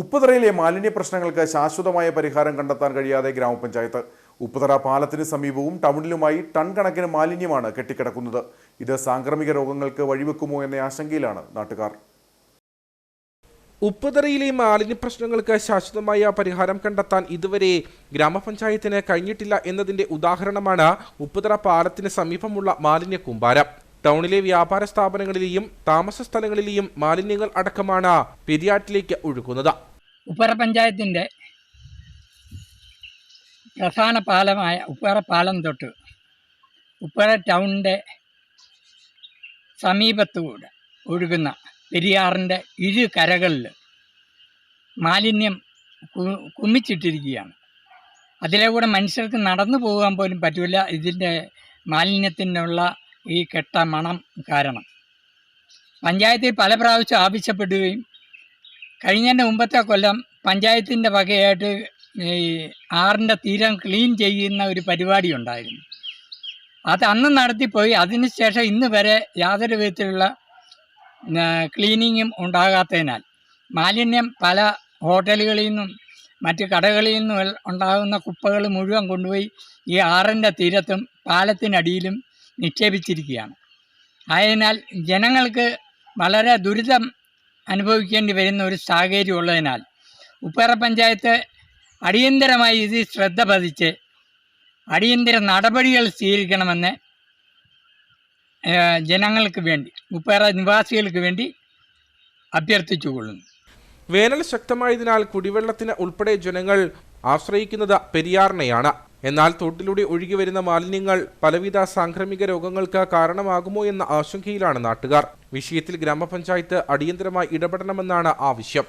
ഉപ്പുതറയിലെ മാലിന്യ പ്രശ്നങ്ങൾക്ക് ശാശ്വതമായ പരിഹാരം കണ്ടെത്താൻ കഴിയാതെ ഗ്രാമപഞ്ചായത്ത്. ഉപ്പുതറ പാലത്തിന് സമീപവും ടൗണിലുമായി ടൺ കണക്കിന് മാലിന്യമാണ് കെട്ടിക്കിടക്കുന്നത്. ഇത് സാംക്രമിക രോഗങ്ങൾക്ക് വഴിവെക്കുമോ എന്ന ആശങ്കയിലാണ് നാട്ടുകാർ. ഉപ്പുതറയിലെ മാലിന്യ പ്രശ്നങ്ങൾക്ക് ശാശ്വതമായ പരിഹാരം കണ്ടെത്താൻ ഇതുവരെ ഗ്രാമപഞ്ചായത്തിന് കഴിഞ്ഞിട്ടില്ല എന്നതിന്റെ ഉദാഹരണമാണ് ഉപ്പുതറ പാലത്തിന് സമീപമുള്ള മാലിന്യ കൂമ്പാരം. ടൗണിലെ വ്യാപാര സ്ഥാപനങ്ങളിലെയും താമസ സ്ഥലങ്ങളിലെയും മാലിന്യങ്ങൾ അടക്കമാണ് പെരിയാറ്റിലേക്ക് ഒഴുകുന്നത്. ഉപ്പറ പഞ്ചായത്തിന്റെ പ്രധാന പാലമായ ഉപ്പറ പാലം തൊട്ട് ഉപ്പറ ടൗണിന്റെ സമീപത്തുകൂടെ ഒഴുകുന്ന പെരിയാറിന്റെ ഇരു കരകളിൽ മാലിന്യം കുമിച്ചിട്ടിരിക്കുകയാണ്. അതിലെ കൂടെ മനുഷ്യർക്ക് നടന്നു പോകാൻ പോലും പറ്റില്ല. ഇതിന്റെ മാലിന്യത്തിനുള്ള ഈ കെട്ട മണം കാരണം. പഞ്ചായത്തിൽ പല പ്രാവശ്യം ആവശ്യപ്പെടുകയും കഴിഞ്ഞതിന്റെ മുമ്പത്തെ കൊല്ലം പഞ്ചായത്തിന്റെ വകയായിട്ട് ഈ ആറിന്റെ തീരം ക്ലീൻ ചെയ്യുന്ന ഒരു പരിപാടി ഉണ്ടായിരുന്നു. അത് അന്ന് നടത്തിപ്പോയി. അതിനുശേഷം ഇന്ന് വരെ യാതൊരു വിധത്തിലുള്ള ക്ലീനിങ്ങും ഉണ്ടാകാത്തതിനാൽ മാലിന്യം പല ഹോട്ടലുകളിൽ നിന്നും മറ്റ് കടകളിൽ നിന്നും ഉണ്ടാകുന്ന കുപ്പകൾ മുഴുവൻ കൊണ്ടുപോയി ഈ ആറിന്റെ തീരത്തും പാലത്തിനടിയിലും നിക്ഷേപിച്ചിരിക്കുകയാണ്. ആയതിനാൽ ജനങ്ങൾക്ക് വളരെ ദുരിതം അനുഭവിക്കേണ്ടി വരുന്ന ഒരു സാഹചര്യം ഉള്ളതിനാൽ ഉപ്പേറ പഞ്ചായത്ത് അടിയന്തരമായി ഇത് ശ്രദ്ധ പതിച്ച് അടിയന്തര നടപടികൾ സ്വീകരിക്കണമെന്ന് ജനങ്ങൾക്ക് വേണ്ടി ഉപ്പേറ നിവാസികൾക്ക് വേണ്ടി അഭ്യർത്ഥിച്ചുകൊള്ളുന്നു. വേനൽ ശക്തമായതിനാൽ കുടിവെള്ളത്തിന് ഉൾപ്പെടെ ജനങ്ങൾ ആശ്രയിക്കുന്നത് പെരിയാറിനെയാണ്. എന്നാൽ തോട്ടിലൂടെ ഒഴുകി വരുന്ന മാലിന്യങ്ങൾ പലവിധ സാംക്രമിക രോഗങ്ങൾക്ക് കാരണമാകുമോ എന്ന ആശങ്കയിലാണ് നാട്ടുകാർ. വിഷയത്തിൽ ഗ്രാമപഞ്ചായത്ത് അടിയന്തരമായി ഇടപെടണമെന്നാണ് ആവശ്യം.